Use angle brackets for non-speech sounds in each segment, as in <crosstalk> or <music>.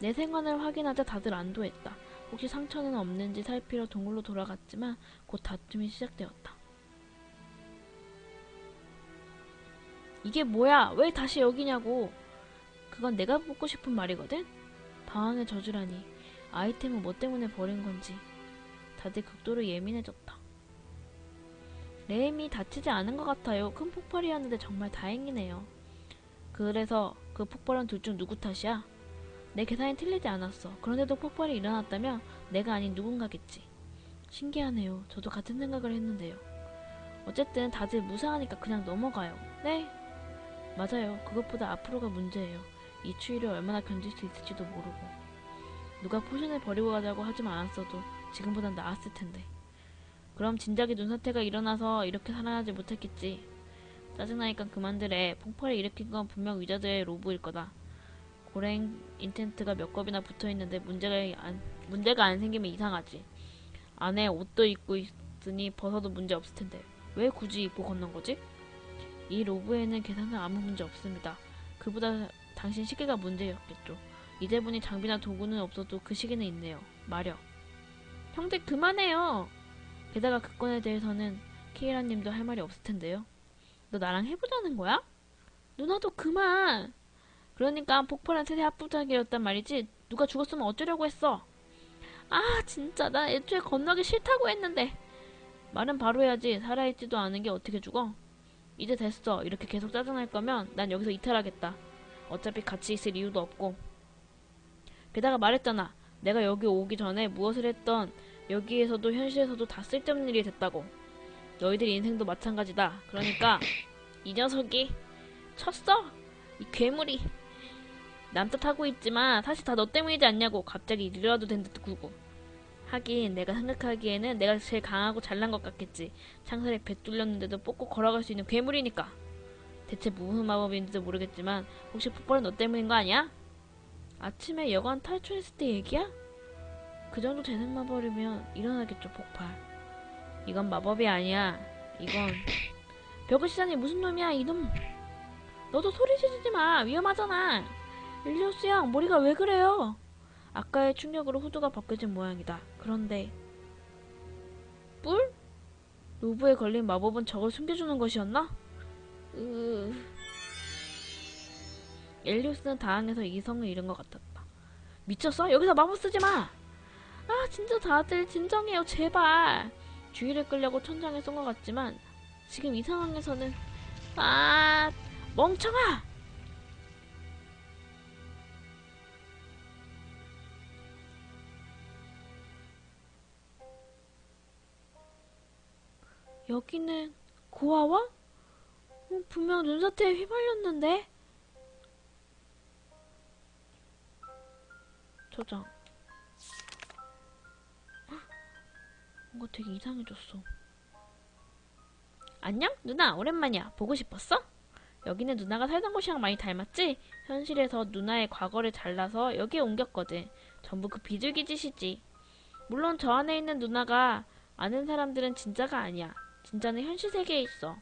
내 생활을 확인하자 다들 안도했다. 혹시 상처는 없는지 살피러 동굴로 돌아갔지만 곧 다툼이 시작되었다. 이게 뭐야? 왜 다시 여기냐고. 그건 내가 묻고 싶은 말이거든? 방황의 저주라니. 아이템은 뭐 때문에 버린 건지. 다들 극도로 예민해졌다. 레임이 다치지 않은 것 같아요. 큰 폭발이었는데 정말 다행이네요. 그래서 그 폭발은 둘중 누구 탓이야? 내 계산이 틀리지 않았어. 그런데도 폭발이 일어났다면 내가 아닌 누군가겠지. 신기하네요. 저도 같은 생각을 했는데요. 어쨌든 다들 무사하니까 그냥 넘어가요. 네? 맞아요. 그것보다 앞으로가 문제예요. 이 추위를 얼마나 견딜 수 있을지도 모르고. 누가 포션을 버리고 가자고 하지 않았어도 지금보단 나았을 텐데. 그럼 진작에 눈사태가 일어나서 이렇게 살아나지 못했겠지. 짜증나니까 그만들래 폭발을 일으킨 건 분명 위자드의 로브일 거다. 고랭 인텐트가 몇 겁이나 붙어 있는데 문제가 안, 문제가 안 생기면 이상하지. 안에 옷도 입고 있으니 벗어도 문제 없을 텐데. 왜 굳이 입고 건넌 거지? 이 로브에는 계산은 아무 문제 없습니다. 그보다 당신 시계가 문제였겠죠. 이제 보니 장비나 도구는 없어도 그 시계는 있네요. 마력. 형제 그만해요. 게다가 그 건에 대해서는 케이라님도 할 말이 없을 텐데요. 너 나랑 해보자는 거야? 누나도 그만. 그러니까 폭발한 세대 합부작이었단 말이지. 누가 죽었으면 어쩌려고 했어. 아 진짜 나 애초에 건너기 싫다고 했는데. 말은 바로 해야지. 살아있지도 않은 게 어떻게 죽어? 이제 됐어. 이렇게 계속 짜증날 거면 난 여기서 이탈하겠다. 어차피 같이 있을 이유도 없고. 게다가 말했잖아. 내가 여기 오기 전에 무엇을 했던 여기에서도 현실에서도 다 쓸데없는 일이 됐다고. 너희들 인생도 마찬가지다. 그러니까 이 녀석이 쳤어? 이 괴물이 남 탓 하고 있지만 사실 다 너 때문이지 않냐고 갑자기 이리라도 된 듯 구고. 하긴 내가 생각하기에는 내가 제일 강하고 잘난 것 같겠지. 창살에 배 뚫렸는데도 뽑고 걸어갈 수 있는 괴물이니까. 대체 무슨 마법인지도 모르겠지만 혹시 폭발은 너 때문인 거 아니야? 아침에 여관 탈출했을 때 얘기야? 그 정도 되는 마법이면 일어나겠죠 폭발. 이건 마법이 아니야. 이건 벽을 시장이 무슨 놈이야 이놈. 너도 소리 지르지 마. 위험하잖아 일리오스 양 머리가 왜 그래요 아까의 충격으로 후드가 벗겨진 모양이다 그런데 뿔? 로브에 걸린 마법은 저걸 숨겨주는 것이었나? 으... 엘리오스는 당황해서 이성을 잃은 것 같았다 미쳤어? 여기서 마법 쓰지 마! 아 진짜 다들 진정해요 제발 주의를 끌려고 천장에 쏜 것 같지만 지금 이 상황에서는 아 멍청아 여기는 고아와? 어, 분명 눈사태에 휘말렸는데 저장 뭔가 되게 이상해졌어. 안녕? 누나, 오랜만이야. 보고 싶었어? 여기는 누나가 살던 곳이랑 많이 닮았지? 현실에서 누나의 과거를 잘라서 여기에 옮겼거든. 전부 그 비둘기 짓이지. 물론 저 안에 있는 누나가 아는 사람들은 진짜가 아니야. 진짜는 현실 세계에 있어.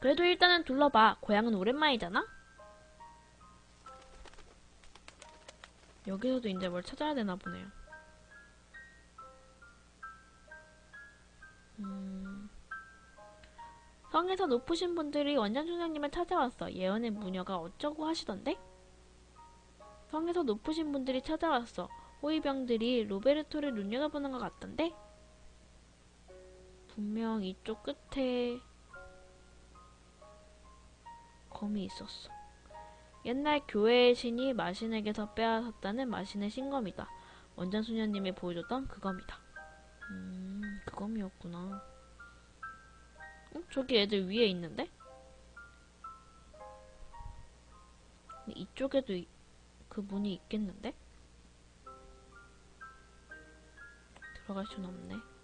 그래도 일단은 둘러봐. 고향은 오랜만이잖아? 여기서도 이제 뭘 찾아야 되나 보네요. 음... 성에서 높으신 분들이 원장 총장님을 찾아왔어. 예언의 무녀가 어쩌고 하시던데? 성에서 높으신 분들이 찾아왔어. 호위병들이 로베르토를 눈여겨보는 것 같던데? 분명 이쪽 끝에 검이 있었어. 옛날 교회의 신이 마신에게서 빼앗았다는 마신의 신검이다. 원장 소녀님이 보여줬던 그 검이다. 음, 그 검이었구나. 어? 저기 애들 위에 있는데? 이쪽에도 이, 그 문이 있겠는데? 들어갈 순 없네.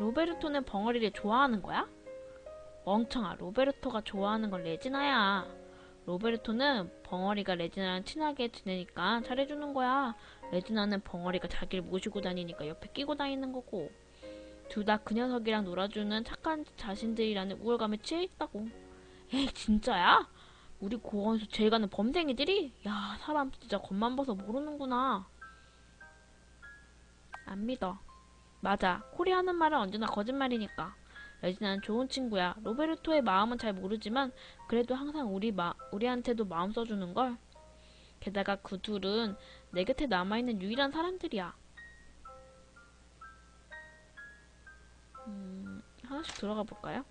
로베르토는 벙어리를 좋아하는 거야? 멍청아, 로베르토가 좋아하는 건 레지나야. 로베르토는 벙어리가 레지나랑 친하게 지내니까 잘해주는 거야. 레지나는 벙어리가 자기를 모시고 다니니까 옆에 끼고 다니는 거고. 둘 다 그 녀석이랑 놀아주는 착한 자신들이라는 우월감에 취해 있다고. 에이, 진짜야? 우리 고원에서 제일 가는 범생이들이? 야, 사람 진짜 겉만 봐서 모르는구나. 안 믿어. 맞아. 콜이 하는 말은 언제나 거짓말이니까. 레지나는 좋은 친구야. 로베르토의 마음은 잘 모르지만 그래도 항상 우리 마, 우리한테도 마음 써주는 걸. 게다가 그 둘은 내 곁에 남아있는 유일한 사람들이야. 음, 하나씩 들어가 볼까요?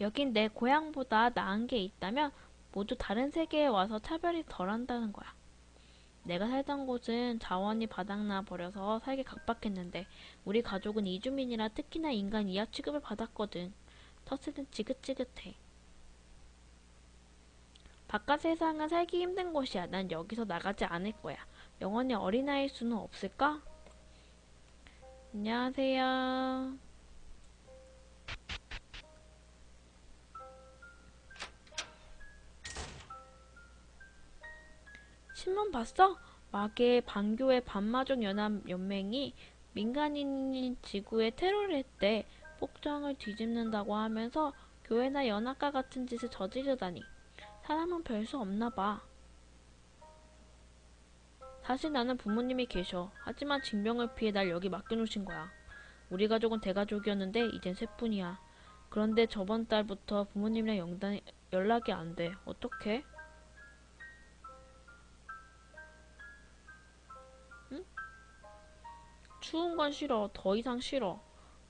여긴 내 고향보다 나은 게 있다면 모두 다른 세계에 와서 차별이 덜한다는 거야. 내가 살던 곳은 자원이 바닥나 버려서 살기 각박했는데 우리 가족은 이주민이라 특히나 인간 이하 취급을 받았거든. 텃세는 지긋지긋해. 바깥 세상은 살기 힘든 곳이야. 난 여기서 나가지 않을 거야. 영원히 어린아이일 수는 없을까? 안녕하세요. 신문 봤어? 마계 반교의 반마족 연합 연맹이 민간인인 지구에 테러를 했대. 복장을 뒤집는다고 하면서 교회나 연합과 같은 짓을 저지르다니. 사람은 별 수 없나 봐. 사실 나는 부모님이 계셔. 하지만 징병을 피해 날 여기 맡겨놓으신 거야. 우리 가족은 대가족이었는데 이젠 셋뿐이야. 그런데 저번 달부터 부모님이랑 연락이 안 돼. 어떡해? 추운 건 싫어. 더 이상 싫어.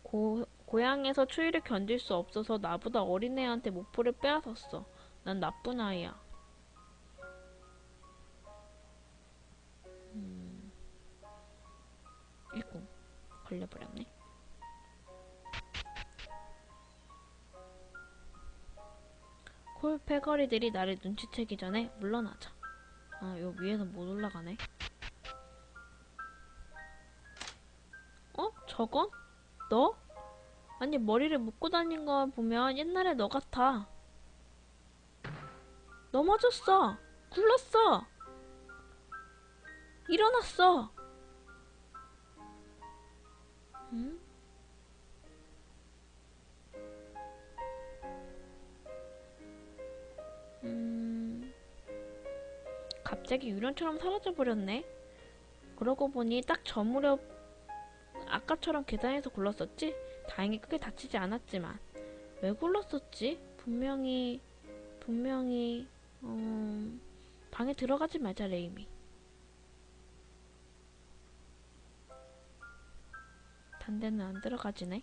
고, 고향에서 추위를 견딜 수 없어서 나보다 어린애한테 모포를 빼앗았어. 난 나쁜 아이야. 음. 아이고, 걸려버렸네. 콜 패거리들이 나를 눈치채기 전에 물러나자. 아, 요 위에서 못 올라가네. 저건? 너? 아니, 머리를 묶고 다닌 거 보면 옛날에 너 같아. 넘어졌어. 굴렀어. 일어났어. 응? 음, 갑자기 유령처럼 사라져버렸네. 그러고 보니 딱 저 무렵 아까처럼 계단에서 굴렀었지? 다행히 크게 다치지 않았지만 왜 굴렀었지? 분명히 분명히 음, 방에 들어가지 말자 레이미. 단대는 안 들어가지네.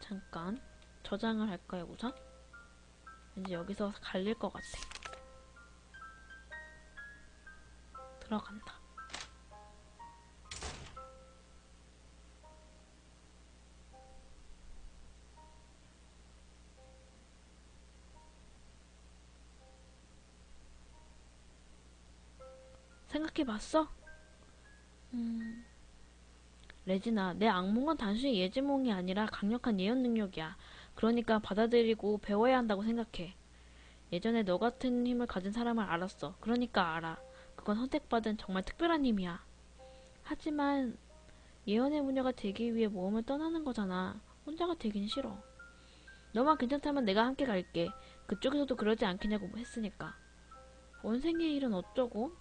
잠깐 저장을 할까요 우선? 왠지 여기서 갈릴 것 같아. 들어간다. 생각해봤어? 음... 레지나, 내 악몽은 단순히 예지몽이 아니라 강력한 예언 능력이야. 그러니까 받아들이고 배워야 한다고 생각해. 예전에 너 같은 힘을 가진 사람을 알았어. 그러니까 알아. 그건 선택받은 정말 특별한 힘이야. 하지만 예언의 무녀가 되기 위해 모험을 떠나는 거잖아. 혼자가 되긴 싫어. 너만 괜찮다면 내가 함께 갈게. 그쪽에서도 그러지 않겠냐고 했으니까. 원생의 일은 어쩌고?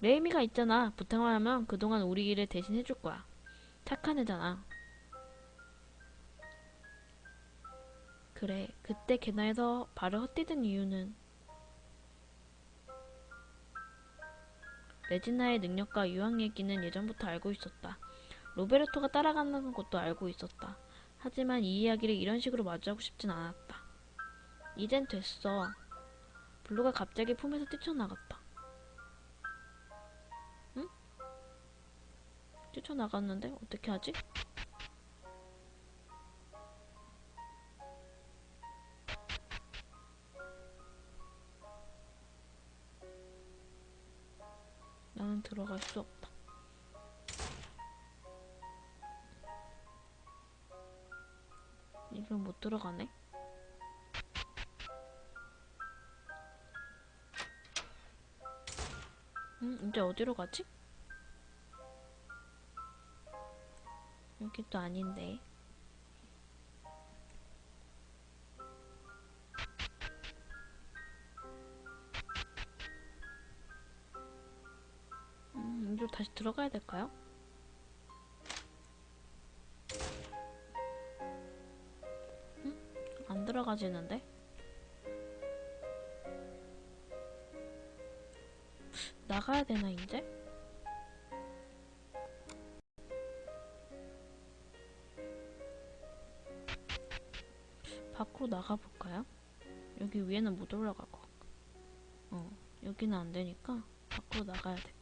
레이미가 있잖아. 부탁만 하면 그동안 우리 일을 대신 해줄 거야. 착한 애잖아. 그래, 그때 계단에서 발을 헛디딘 이유는 레지나의 능력과 유황 얘기는 예전부터 알고 있었다. 로베르토가 따라간다는 것도 알고 있었다. 하지만 이 이야기를 이런 식으로 마주하고 싶진 않았다. 이젠 됐어. 블루가 갑자기 품에서 뛰쳐나갔다. 응? 뛰쳐나갔는데? 어떻게 하지? 들어갈 수 없다. 이건 못 들어가네. 음, 이제 어디로 가지? 여기 또 아닌데. 들어가야 될까요? 응? 안 들어가지는데? 나가야 되나, 이제? 밖으로 나가볼까요? 여기 위에는 못 올라갈 것 같고. 어, 여기는 안 되니까 밖으로 나가야 될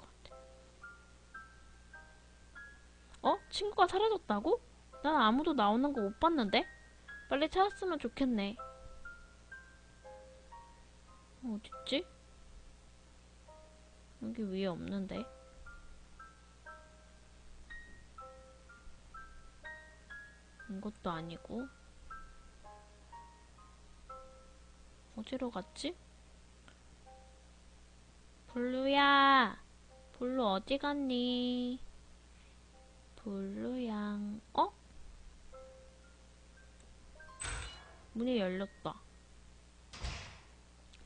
친구가 사라졌다고? 난 아무도 나오는 거 못 봤는데? 빨리 찾았으면 좋겠네. 어, 어딨지? 여기 위에 없는데. 이것도 아니고. 어디로 갔지? 블루야! 블루 어디 갔니? 블루양, 어? 문이 열렸다.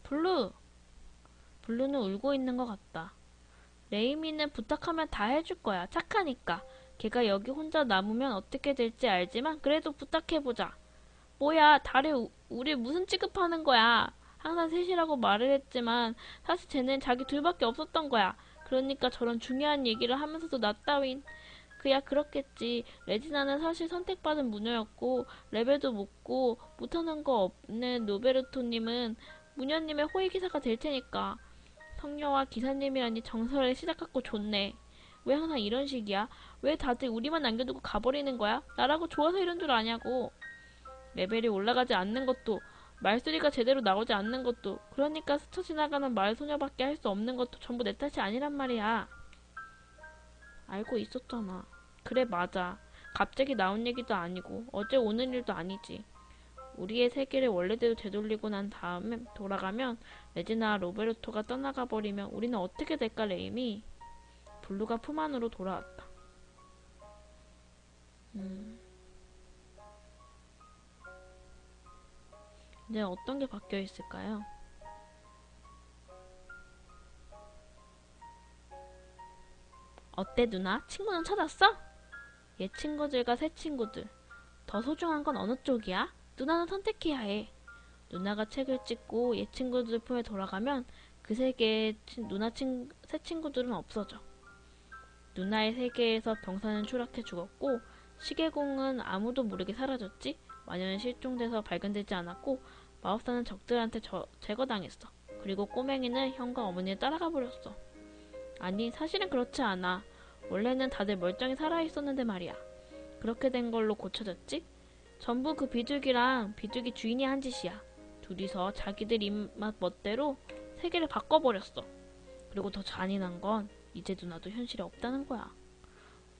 블루! 블루는 울고 있는 것 같다. 레이미는 부탁하면 다 해줄 거야. 착하니까. 걔가 여기 혼자 남으면 어떻게 될지 알지만 그래도 부탁해보자. 뭐야, 달에 우, 우리 무슨 취급하는 거야? 항상 셋이라고 말을 했지만 사실 쟤는 자기 둘밖에 없었던 거야. 그러니까 저런 중요한 얘기를 하면서도 나 따윈 그야 그렇겠지. 레지나는 사실 선택받은 무녀였고 레벨도 못고 못하는 거 없는 노베르토님은 무녀님의 호위기사가 될 테니까. 성녀와 기사님이라니 정설을 시작하고 좋네. 왜 항상 이런 식이야? 왜 다들 우리만 남겨두고 가버리는 거야? 나라고 좋아서 이런 줄 아냐고. 레벨이 올라가지 않는 것도 말소리가 제대로 나오지 않는 것도 그러니까 스쳐 지나가는 말소녀밖에 할 수 없는 것도 전부 내 탓이 아니란 말이야. 알고 있었잖아. 그래 맞아. 갑자기 나온 얘기도 아니고 어제 오는 일도 아니지. 우리의 세계를 원래대로 되돌리고 난 다음에 돌아가면 레지나 로베르토가 떠나가 버리면 우리는 어떻게 될까 레임이? 블루가 품 안으로 돌아왔다. 음. 이제 어떤 게 바뀌어 있을까요? 어때 누나? 친구는 찾았어? 옛 친구들과 새 친구들. 더 소중한 건 어느 쪽이야? 누나는 선택해야 해. 누나가 책을 찍고 옛 친구들 품에 돌아가면 그 세계의 친- 누나 친, 새 친구들은 없어져. 누나의 세계에서 병사는 추락해 죽었고 시계공은 아무도 모르게 사라졌지. 마녀는 실종돼서 발견되지 않았고 마법사는 적들한테 저- 제거당했어. 그리고 꼬맹이는 형과 어머니를 따라가 버렸어. 아니 사실은 그렇지 않아. 원래는 다들 멀쩡히 살아있었는데 말이야. 그렇게 된 걸로 고쳐졌지? 전부 그 비둘기랑 비둘기 주인이 한 짓이야. 둘이서 자기들 입맛 멋대로 세계를 바꿔버렸어. 그리고 더 잔인한 건 이제 누나도 현실에 없다는 거야.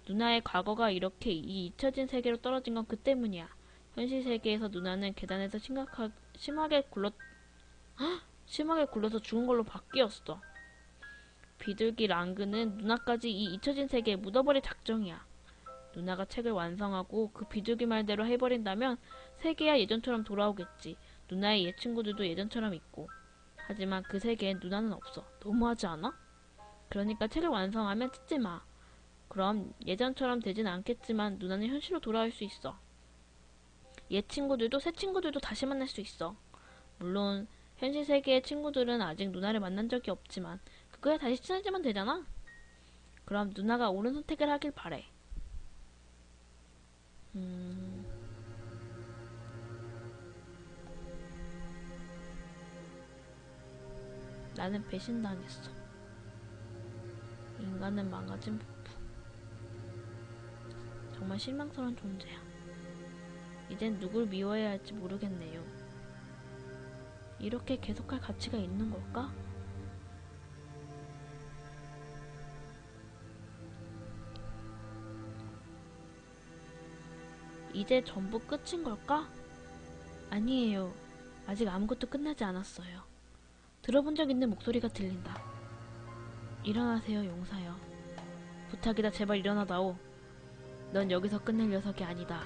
누나의 과거가 이렇게 이 잊혀진 세계로 떨어진 건 그 때문이야. 현실 세계에서 누나는 계단에서 심각하, 심하게 굴러 헉! <gasps> 심하게 굴러서 죽은 걸로 바뀌었어. 비둘기 랑그는 누나까지 이 잊혀진 세계에 묻어버릴 작정이야. 누나가 책을 완성하고 그 비둘기 말대로 해버린다면 세계야 예전처럼 돌아오겠지. 누나의 옛 친구들도 예전처럼 있고. 하지만 그 세계엔 누나는 없어. 너무하지 않아? 그러니까 책을 완성하면 찾지 마. 그럼 예전처럼 되진 않겠지만 누나는 현실로 돌아올 수 있어. 옛 친구들도 새 친구들도 다시 만날 수 있어. 물론 현실 세계의 친구들은 아직 누나를 만난 적이 없지만 그거야 다시 친해지면 되잖아. 그럼 누나가 옳은 선택을 하길 바래. 음... 나는 배신당했어. 인간은 망가진 부부. 정말 실망스러운 존재야. 이젠 누굴 미워해야 할지 모르겠네요. 이렇게 계속할 가치가 있는 걸까? 이제 전부 끝인 걸까? 아니에요. 아직 아무것도 끝나지 않았어요. 들어본 적 있는 목소리가 들린다. 일어나세요, 용사여. 부탁이다, 제발 일어나다오. 넌 여기서 끝낼 녀석이 아니다.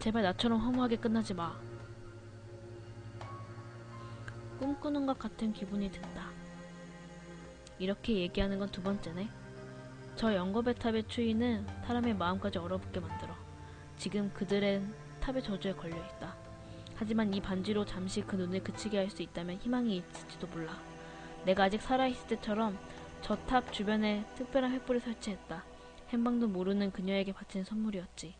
제발 나처럼 허무하게 끝나지 마. 꿈꾸는 것 같은 기분이 든다. 이렇게 얘기하는 건 두 번째네. 저 영겁의 탑의 추위는 사람의 마음까지 얼어붙게 만들어. 지금 그들은 탑의 저주에 걸려 있다. 하지만 이 반지로 잠시 그 눈을 그치게 할 수 있다면 희망이 있을지도 몰라. 내가 아직 살아있을 때처럼 저 탑 주변에 특별한 횃불을 설치했다. 행방도 모르는 그녀에게 바친 선물이었지.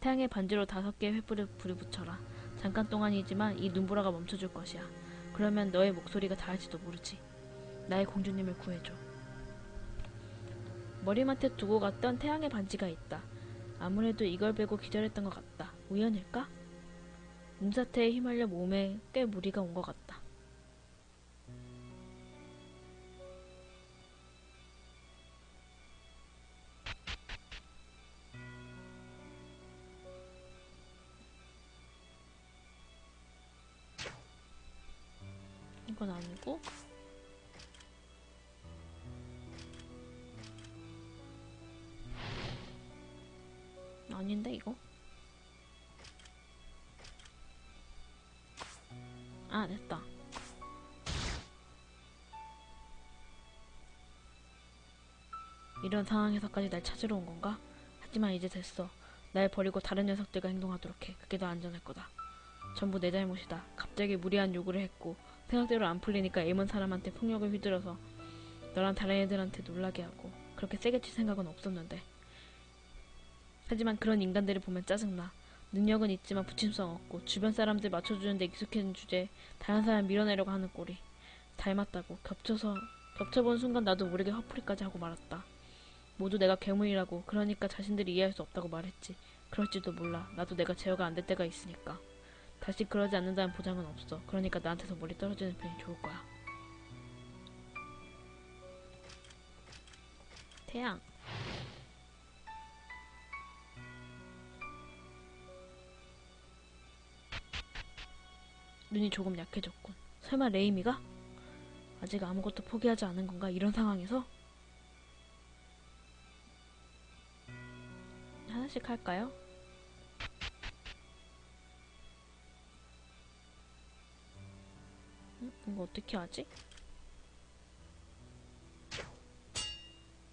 태양의 반지로 다섯 개의 횃불을 불을 붙여라. 잠깐 동안이지만 이 눈보라가 멈춰줄 것이야. 그러면 너의 목소리가 닿을지도 모르지. 나의 공주님을 구해줘. 머리맡에 두고 갔던 태양의 반지가 있다. 아무래도 이걸 베고 기절했던 것 같다. 우연일까? 눈사태에 휘말려 몸에 꽤 무리가 온 것 같다. 아닌데 이거? 아 됐다. 이런 상황에서까지 날 찾으러 온 건가? 하지만 이제 됐어. 날 버리고 다른 녀석들과 행동하도록 해. 그게 더 안전할 거다. 전부 내 잘못이다. 갑자기 무리한 요구를 했고 생각대로 안 풀리니까 애먼 사람한테 폭력을 휘둘러서 너랑 다른 애들한테 놀라게 하고 그렇게 세게 칠 생각은 없었는데 하지만 그런 인간들을 보면 짜증나. 능력은 있지만 부침성 없고 주변 사람들 맞춰주는데 익숙해진 주제에 다른 사람 밀어내려고 하는 꼴이 닮았다고 겹쳐서 겹쳐본 순간 나도 모르게 화풀이까지 하고 말았다. 모두 내가 괴물이라고 그러니까 자신들이 이해할 수 없다고 말했지. 그럴지도 몰라. 나도 내가 제어가 안 될 때가 있으니까. 다시 그러지 않는다는 보장은 없어. 그러니까 나한테서 멀리 떨어지는 편이 좋을 거야. 태양. 눈이 조금 약해졌군. 설마 레이미가? 아직 아무것도 포기하지 않은 건가? 이런 상황에서? 하나씩 할까요? 음, 이거 어떻게 하지?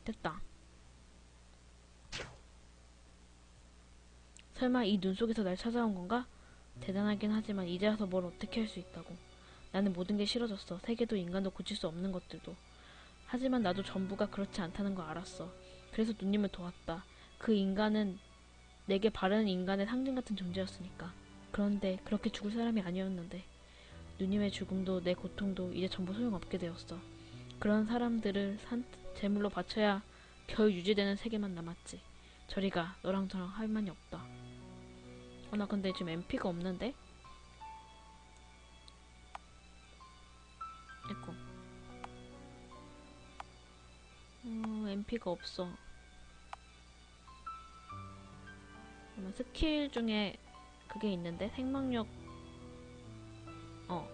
됐다. 설마 이 눈 속에서 날 찾아온 건가? 대단하긴 하지만 이제 와서 뭘 어떻게 할 수 있다고. 나는 모든 게 싫어졌어. 세계도 인간도 고칠 수 없는 것들도. 하지만 나도 전부가 그렇지 않다는 걸 알았어. 그래서 누님을 도왔다. 그 인간은 내게 바른 인간의 상징 같은 존재였으니까. 그런데 그렇게 죽을 사람이 아니었는데. 누님의 죽음도 내 고통도 이제 전부 소용없게 되었어. 그런 사람들을 산, 제물로 바쳐야 겨우 유지되는 세계만 남았지. 저리가 너랑 저랑 할 말이 없다. 어, 나 근데 지금 MP가 없는데? 에고. 음, MP가 없어. 그러면 스킬 중에 그게 있는데 생명력 어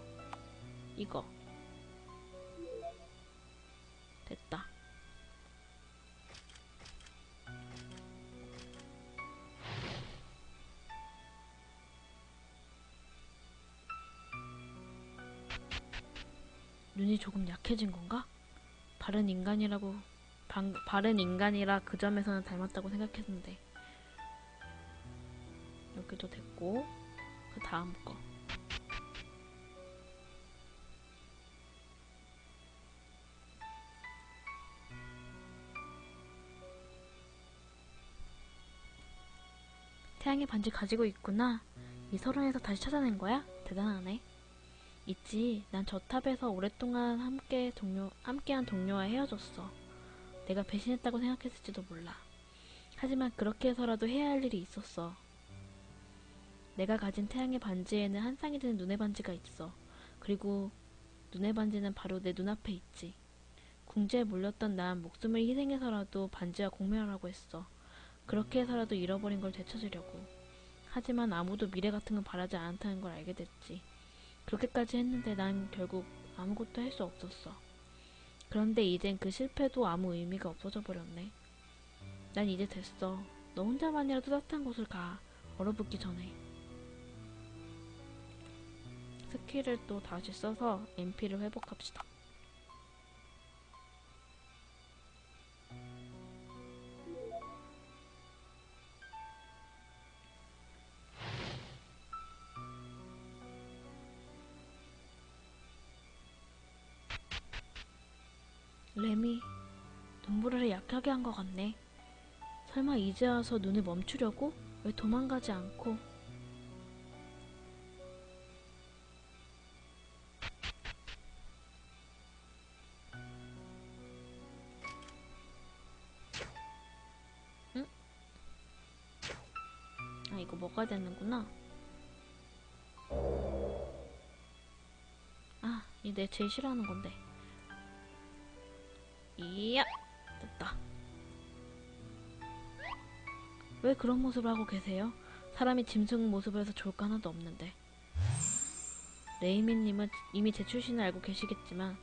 이거 됐다 눈이 조금 약해진 건가? 바른 인간이라고 방, 바른 인간이라 그 점에서는 닮았다고 생각했는데 여기도 됐고 그 다음 거 태양의 반지 가지고 있구나 이 서론에서 다시 찾아낸 거야? 대단하네 있지. 난 저 탑에서 오랫동안 함께 동료, 함께한 동료와 헤어졌어. 내가 배신했다고 생각했을지도 몰라. 하지만 그렇게 해서라도 해야 할 일이 있었어. 내가 가진 태양의 반지에는 한 쌍이 든 눈의 반지가 있어. 그리고 눈의 반지는 바로 내 눈앞에 있지. 궁지에 몰렸던 난 목숨을 희생해서라도 반지와 공멸하라고 했어. 그렇게 해서라도 잃어버린 걸 되찾으려고. 하지만 아무도 미래 같은 건 바라지 않다는 걸 알게 됐지. 그렇게까지 했는데 난 결국 아무것도 할 수 없었어. 그런데 이젠 그 실패도 아무 의미가 없어져 버렸네. 난 이제 됐어. 너 혼자만이라도 따뜻한 곳을 가. 얼어붙기 전에. 스킬을 또 다시 써서 MP를 회복합시다. 약하게 한 것 같네. 설마 이제 와서 눈을 멈추려고? 왜 도망가지 않고? 응? 아, 이거 먹어야 되는구나. 아, 이내 제일 싫어하는 건데. 이야! 됐다. 왜 그런 모습을 하고 계세요? 사람이 짐승 모습에서 좋을 거 하나도 없는데. 레이미님은 이미 제 출신을 알고 계시겠지만,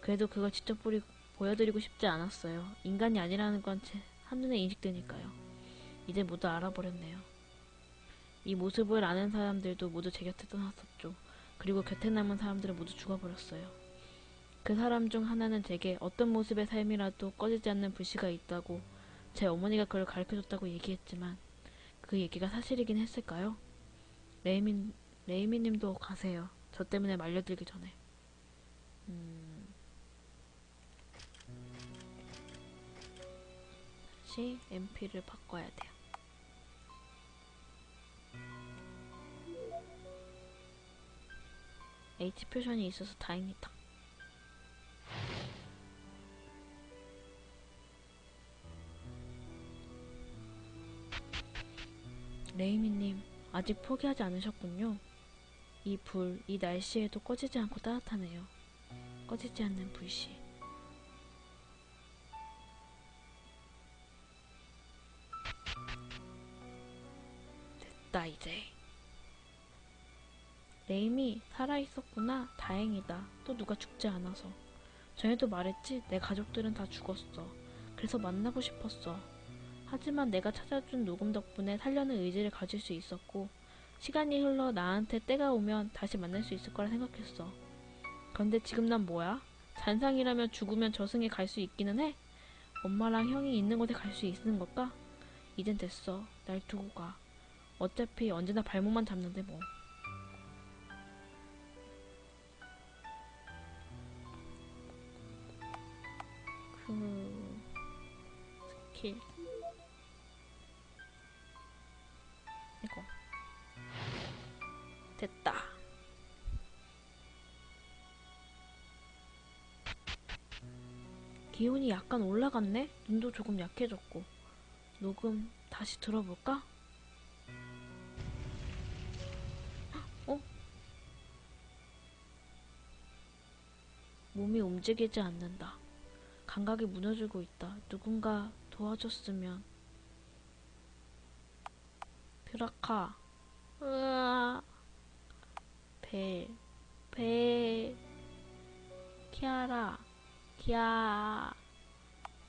그래도 그걸 직접 보리, 보여드리고 싶지 않았어요. 인간이 아니라는 건 제 한눈에 인식되니까요. 이제 모두 알아버렸네요. 이 모습을 아는 사람들도 모두 제 곁에 떠났었죠. 그리고 곁에 남은 사람들은 모두 죽어버렸어요. 그 사람 중 하나는 제게 어떤 모습의 삶이라도 꺼지지 않는 불씨가 있다고 제 어머니가 그걸 가르쳐줬다고 얘기했지만 그 얘기가 사실이긴 했을까요? 레이민, 레이미님도 가세요. 저 때문에 말려들기 전에. 음... 다시 MP를 바꿔야 돼요. H 표션이 있어서 다행이다. 아직 포기하지 않으셨군요. 이 불, 이 날씨에도 꺼지지 않고 따뜻하네요. 꺼지지 않는 불씨. 됐다, 이제. 레임이 살아있었구나. 다행이다. 또 누가 죽지 않아서. 전에도 말했지, 내 가족들은 다 죽었어. 그래서 만나고 싶었어. 하지만 내가 찾아준 녹음 덕분에 살려는 의지를 가질 수 있었고, 시간이 흘러 나한테 때가 오면 다시 만날 수 있을 거라 생각했어. 그런데 지금 난 뭐야? 잔상이라면 죽으면 저승에 갈 수 있기는 해? 엄마랑 형이 있는 곳에 갈 수 있는 걸까? 이젠 됐어. 날 두고 가. 어차피 언제나 발목만 잡는데 뭐. 그... 스킬. 됐다. 기온이 약간 올라갔네? 눈도 조금 약해졌고. 녹음 다시 들어볼까? 어? 몸이 움직이지 않는다. 감각이 무너지고 있다. 누군가 도와줬으면. 드라카. 으아. 벨. 벨. 키아라. 기아.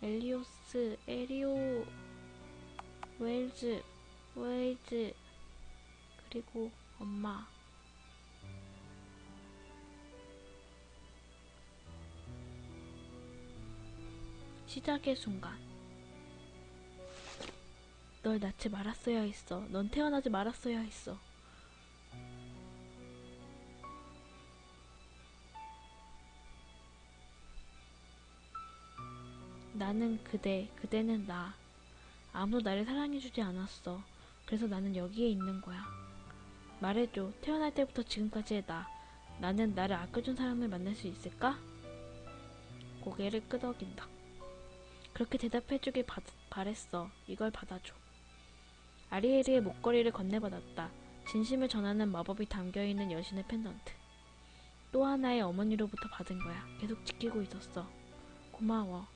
엘리오스. 에리오. 웨일즈. 웨일즈. 그리고 엄마. 시작의 순간. 널 낳지 말았어야 했어. 넌 태어나지 말았어야 했어. 나는 그대, 그대는 나. 아무도 나를 사랑해주지 않았어. 그래서 나는 여기에 있는 거야. 말해줘. 태어날 때부터 지금까지의 나. 나는 나를 아껴준 사람을 만날 수 있을까? 고개를 끄덕인다. 그렇게 대답해주길 바, 바랬어. 이걸 받아줘. 아리에리의 목걸이를 건네받았다. 진심을 전하는 마법이 담겨있는 여신의 펜던트. 또 하나의 어머니로부터 받은 거야. 계속 지키고 있었어. 고마워.